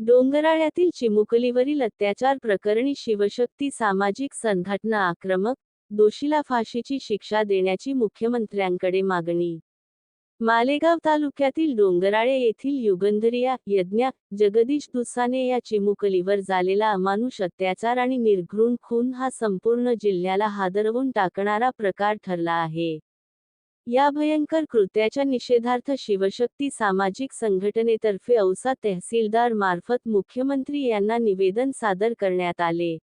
डोंगराळ्यातील चिमुकलीवरील अत्याचार प्रकरणी शिवशक्ती सामाजिक संघटना आक्रमक दोषीला फाशीची शिक्षा देण्याची मुख्यमंत्र्यांकडे मागणी. मालेगाव तालुक्यातील डोंगराळे येथील युगंधरिया यज्ञा जगदीश दुसाने या चिमुकलीवर झालेला अमानुष अत्याचार आणि निर्घृण खून हा संपूर्ण जिल्ह्याला हादरवून टाकणारा प्रकार ठरला आहे. या भयंकर कृत्याच्या निषेधार्थ शिवशक्ती सामाजिक संघटनेतर्फे औसा तहसीलदार मार्फत मुख्यमंत्री यांना निवेदन सादर करण्यात आले.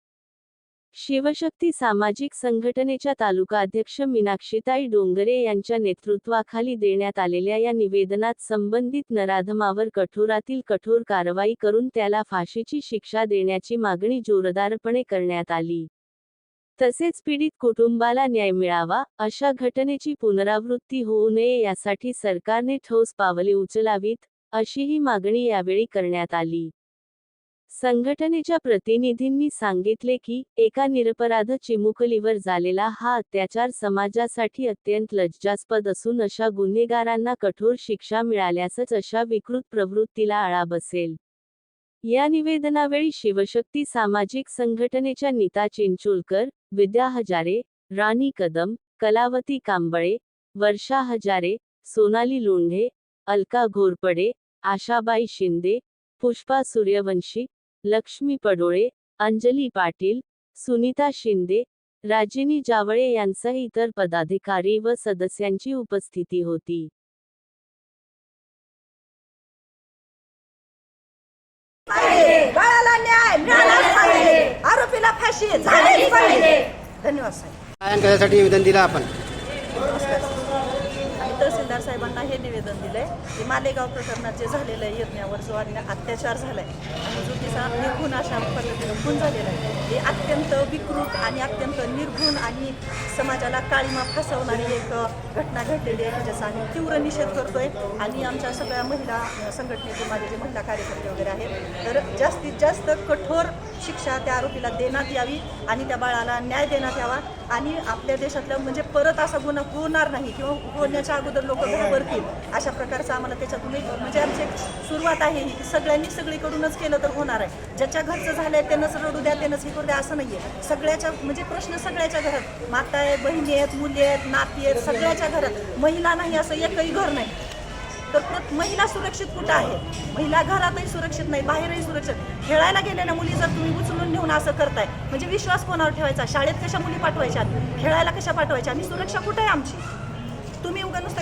शिवशक्ती सामाजिक संघटनेच्या तालुकाध्यक्ष मीनाक्षीताई डोंगरे यांच्या नेतृत्वाखाली देण्यात आलेल्या या निवेदनात संबंधित नराधमावर कठोरातील कठोर कारवाई करून त्याला फाशीची शिक्षा देण्याची मागणी जोरदारपणे करण्यात आली. तसेच पीडित कुटुंबाला न्याय मिळावा अशा घटनेची पुनरावृत्ती होऊ नये यासाठी सरकारने ठोस पावले उचलावीत अशीही मागणी यावेळी करण्यात आली. संघटनेच्या प्रतिनिधींनी सांगितले की एका निरपराध चिमुकलीवर झालेला हा अत्याचार समाजासाठी अत्यंत लज्जास्पद असून अशा गुन्हेगारांना कठोर शिक्षा मिळाल्यासच अशा विकृत प्रवृत्तीला आळा बसेल. या निवेदनावेळी शिवशक्ती सामाजिक संघटनेच्या नीता चिंचोलकर विद्या हजारे राणी कदम कलावती कांबळे वर्षा हजारे सोनाली लोंढे अलका घोरपडे आशाबाई शिंदे पुष्पा सूर्यवंशी लक्ष्मी पडोळे अंजली पाटील सुनीता शिंदे राजिनी जावळे यांसह इतर पदाधिकारी व सदस्यांची उपस्थिती होती. न्याय आरोपीला फाशी झालीच पाहिजे. धन्यवाद साहेब. काय त्यासाठी निवेदन दिलं आपण. साहेबांना हे निवेदन दिलंय की मालेगाव प्रकरणात जे झालेलं आहे यज्ञावर जो आणि अत्याचार झालाय आणि जो तिचा निर्घुण अशा पद्धतीनं खून झालेला आहे हे अत्यंत विकृत आणि अत्यंत निर्घुण आणि समाजाला काळीमा फसवणारी एक घटना घडलेली आहे ज्याचा आम्ही तीव्र निषेध करतोय. आणि आमच्या सगळ्या महिला संघटनेचे माझे जे महिला कार्यकर्ते वगैरे आहेत तर जास्तीत जास्त कठोर शिक्षा त्या आरोपीला देण्यात यावी आणि त्या बाळाला न्याय देण्यात यावा. आणि आपल्या देशातलं म्हणजे परत असा गुन्हा होणार नाही किंवा होण्याच्या अगोदर लोक घाबरतील अशा प्रकारचं आम्हाला त्याच्यातून एक म्हणजे आमची एक सुरुवात आहे. ही की सगळ्यांनी सगळीकडूनच केलं तर होणार आहे. ज्याच्या घरचं झालंय त्यानंच रडू द्या त्यानंच हे करू द्या असं नाही आहे सगळ्याच्या म्हणजे प्रश्न सगळ्याच्या घरात. माता आहे बहिणी आहेत मुली आहेत नाती आहेत सगळ्याच्या घरात. महिला नाही असं एकही घर नाही. तर प्रत महिला सुरक्षित कुठं आहे? महिला घरातही सुरक्षित नाही बाहेरही सुरक्षित. खेळायला गेलेल्या मुली जर तुम्ही उचलून नेऊन असं करताय म्हणजे विश्वास कोणावर ठेवायचा? शाळेत कशा मुली पाठवायच्या? खेळायला कशा पाठवायच्या? आणि सुरक्षा कुठं आहे आमची?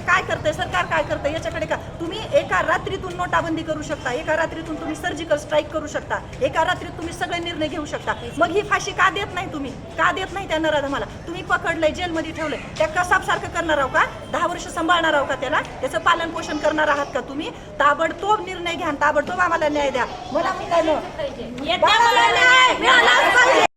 काय करतंय? सरकार काय करतंय? याच्याकडे का? तुम्ही एका रात्रीतून नोटाबंदी करू शकता. एका रात्रीतून तुम्ही सर्जिकल स्ट्राईक करू शकता. एका रात्रीत तुम्ही सगळे निर्णय घेऊ शकता. मग ही फाशी का देत नाही तुम्ही? का देत नाही त्या नराधमाला? तुम्ही पकडलंय जेलमध्ये ठेवलंय. त्या कसाबसारखं करणार आहो का? दहा वर्ष सांभाळणार आहो का त्याला? त्याचं पालन पोषण करणार आहात का तुम्ही? ताबडतोब निर्णय घ्या ताबडतोब आम्हाला न्याय द्या. मला मिळालं